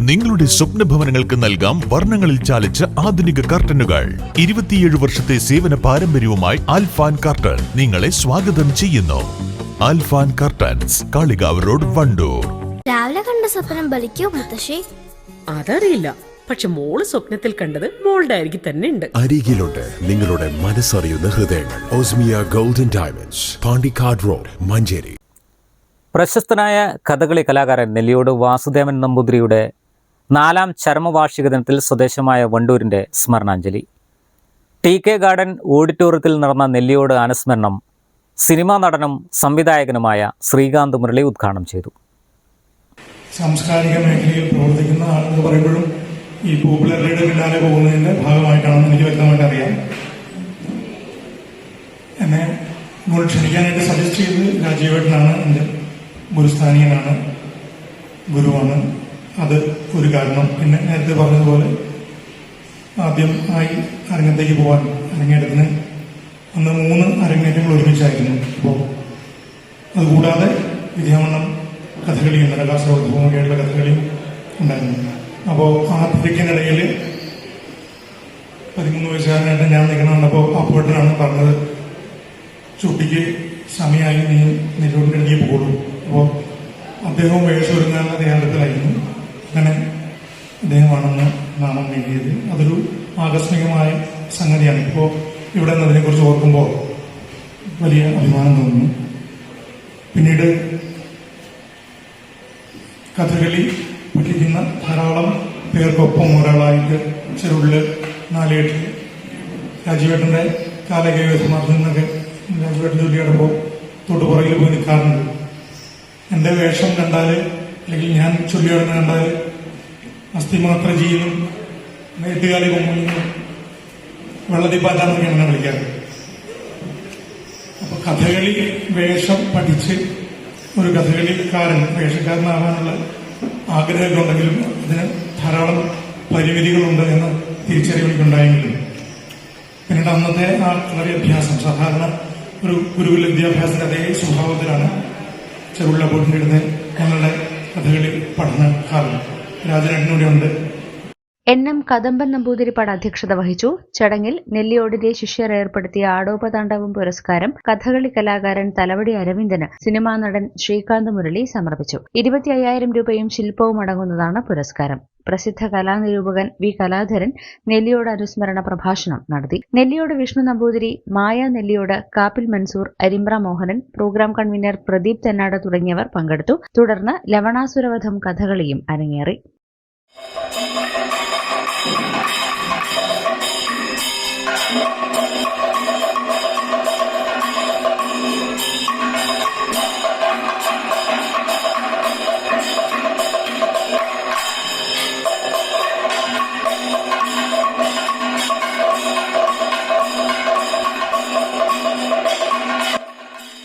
നിങ്ങളുടെ സ്വപ്ന ഭവനങ്ങൾക്ക് നൽകാം വർണങ്ങളിൽ ചാലിച്ച ആധുനിക കർട്ടനുകൾ. ഇരുപത്തിയേഴ് വർഷത്തെ സേവന പാരമ്പര്യവുമായി ആൽഫാൻ കർട്ടൻ നിങ്ങളെ സ്വാഗതം ചെയ്യുന്നു. Alfan curtains Kalikavu road Wandoor. രാവിലെ കണ്ട സ്വപ്നം ബലിക്കോ മുത്തശ്ശി? അതറിയില്ല. പക്ഷെ മോൾ സ്വപ്നത്തിൽ കണ്ടത് മോളുടെ അരികിൽ തന്നെ ഉണ്ട്. അരികിലുണ്ട് നിങ്ങളുടെ മനസ്സറിയുന്ന ഹൃദയങ്ങൾ. Osmiya golden diamonds Pandikkad road Manjeri. പ്രശസ്തനായ കഥകളി കലാകാരൻ നെല്ലിയോട് വാസുദേവൻ നമ്പൂതിരിയുടെ നാലാം ചരമവാർഷിക ദിനത്തിൽ സ്വദേശമായ വണ്ടൂരിന്റെ സ്മരണാഞ്ജലി. ടി കെ ഗാർഡൻ ഓഡിറ്റോറിയത്തിൽ നടന്ന നെല്ലിയോട് അനുസ്മരണം സിനിമാ നടനും സംവിധായകനുമായ ശ്രീകാന്ത് മുരളി ഉദ്ഘാടനം ചെയ്തു. സാംസ്കാരിക മേഖലയിൽ പ്രവർത്തിക്കുന്ന ആളെന്ന് പറയുമ്പോഴും ഈ പോപ്പുലറിയുടെ പിന്നാലെ പോകുന്നതിന്റെ ഭാഗമായിട്ടാണെന്ന് എനിക്ക് വ്യക്തമായിട്ട് അറിയാം. എന്നെ ഇങ്ങോട്ട് ക്ഷണിക്കാനായിട്ട് സജസ്റ്റ് ചെയ്ത് രാജീവേട്ടനാണ്. എന്റെ ഗുരുസ്ഥാനീയനാണ്. ഗുരുവാണ്. അത് ഒരു കാരണം. പിന്നെ നേരത്തെ പറഞ്ഞതുപോലെ ആദ്യം ആയി അരങ്ങത്തേക്ക് പോകാൻ അരങ്ങേറ്റത്തിന് അന്ന് മൂന്ന് അരങ്ങേറ്റങ്ങൾ ഒരുമിച്ചായിരുന്നു. അപ്പോൾ അതുകൂടാതെ വിദ്യാമണ്ണം കഥകളി കഥകളിയും നരകാസുരോദ്ഭവമൊക്കെയായിട്ടുള്ള കഥകളി ഉണ്ടായിരുന്നു. അപ്പോൾ ആ തിരക്കിനിടയിൽ പതിമൂന്ന് വയസ്സുകാരനായിട്ട് ഞാൻ നിൽക്കണമെന്നപ്പോൾ അപ്പോട്ടനാണ് പറഞ്ഞത് ചുട്ടിക്ക് സമയമായി നീ അടുത്തേക്ക് പോകുള്ളൂ അപ്പോൾ അദ്ദേഹവും വയസ്സൊരുങ്ങാനുള്ള അങ്ങനെ അദ്ദേഹമാണെന്ന് നാമം എഴുതിയത്. അതൊരു ആകസ്മികമായ സംഗതിയാണ്. ഇപ്പോൾ ഇവിടെ നിന്നതിനെക്കുറിച്ച് ഓർക്കുമ്പോൾ വലിയ അഭിമാനം തോന്നുന്നു. പിന്നീട് കഥകളി പഠിക്കുന്ന ധാരാളം പേർക്കൊപ്പം ഒരാളായിട്ട് ചെറുള്ളിൽ നാലേട്ട് രാജീവേട്ടന്റെ കാലകേയ സമാർത്ഥം എന്നൊക്കെ രാജീവേട്ടൻ ചൊല്ലിയടപ്പോൾ തൊട്ടുപുറകിൽ പോയി നിൽക്കാറുണ്ട്. എന്റെ വേഷം കണ്ടാൽ അല്ലെങ്കിൽ ഞാൻ ചൊല്ലിയിടുന്ന കണ്ടാൽ അസ്ഥിമാത്ര ജീവനും നേട്ടുകാലി കൊമ്പനും വെള്ളത്തിപ്പാറ്റാന്നൊക്കെയാണ് അങ്ങനെ വിളിക്കാറ് അപ്പൊ കഥകളി വേഷം പഠിച്ച് ഒരു കഥകളിക്കാരൻ വേഷക്കാരനാകാനുള്ള ആഗ്രഹമൊക്കെ ഉണ്ടെങ്കിലും അതിന് ധാരാളം പരിമിതികളുണ്ട് എന്ന് തിരിച്ചറിവുണ്ടായെങ്കിലും പിന്നീട് അന്നത്തെ ആ കളരി അഭ്യാസം സാധാരണ ഒരു ഗുരുകുല വിദ്യാഭ്യാസത്തിന്റെ അതേ സ്വഭാവത്തിലാണ് ചെറുള്ള അടുത്ത് ഞങ്ങളുടെ കഥകളി പഠന എൻ എം കദംബൻ നമ്പൂതിരിപ്പാട് അധ്യക്ഷത വഹിച്ചു. ചടങ്ങിൽ നെല്ലിയോടിലെ ശിഷ്യർ ഏർപ്പെടുത്തിയ ആടോപതാണ്ഡവം പുരസ്കാരം കഥകളി കലാകാരൻ തലവടി അരവിന്ദന് സിനിമാ നടൻ ശ്രീകാന്ത് മുരളി സമർപ്പിച്ചു. ഇരുപത്തി അയ്യായിരം രൂപയും ശില്പവും അടങ്ങുന്നതാണ് പുരസ്കാരം. പ്രസിദ്ധ കലാനിരൂപകൻ വി കലാധരൻ നെല്ലിയോട് അനുസ്മരണ പ്രഭാഷണം നടത്തി. നെല്ലിയോട് വിഷ്ണു നമ്പൂതിരി മായ നെല്ലിയോട് കാപ്പിൽ മൻസൂർ അരിമ്പ്ര മോഹനൻ പ്രോഗ്രാം കൺവീനർ പ്രദീപ് തെന്നാട് തുടങ്ങിയവർ പങ്കെടുത്തു. തുടർന്ന് ലവണാസുരവധം കഥകളിയും അരങ്ങേറി.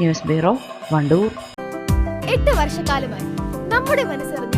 News bureau Wandoor. എട്ട് വർഷക്കാലമായി നമ്മുടെ മനസ്സറിഞ്ഞ